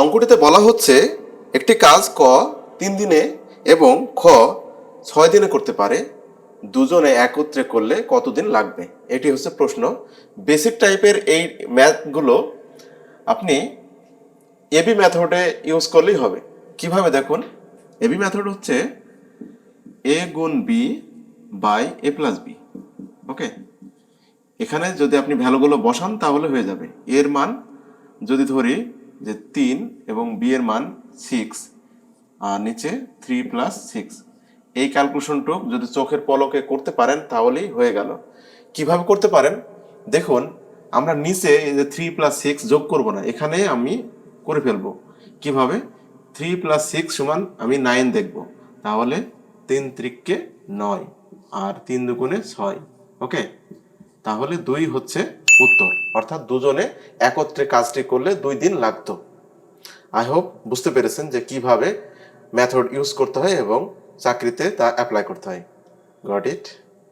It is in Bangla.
অঙ্কটিতে বলা হচ্ছে একটি কাজ ক তিন দিনে এবং খ ছয় দিনে করতে পারে। দুজনে একত্রে করলে কতদিন লাগবে? এটি হচ্ছে প্রশ্ন। বেসিক টাইপের এই ম্যাথগুলো আপনি এবি মেথডে ইউজ করলেই হবে। কীভাবে দেখুন? এবি মেথড হচ্ছে এ গুণ B by A plus B. Okay? এখানে যদি আপনি ভ্যালুগুলো বসান তাহলে হয়ে যাবে। এর মান যদি ধরি যে তিন এবং বি এর মান সিক্স আর নিচে থ্রি প্লাস সিক্স এই ক্যালকুলেশনটুক যদি চোখের পলকে করতে পারেন তাহলেই হয়ে গেল। কীভাবে করতে পারেন? দেখুন, আমরা নিচে যে থ্রি প্লাস সিক্স যোগ করব না, এখানে আমি করে ফেলব। কীভাবে? থ্রি প্লাস সিক্স সমান আমি নাইন দেখব। তাহলে তিন ত্রিককে নয়, আর তিন দুগুণে ছয় ওকে তাহলে দুই হচ্ছে উত্তর। অর্থাৎ দুজনে একত্রে কাজটি করলে দুই দিন লাগতো। আই হোপ বুঝতে পেরেছেন যে কীভাবে মেথড ইউজ করতে হয় এবং চাকরিতে তা অ্যাপ্লাই করতে হয়। Got it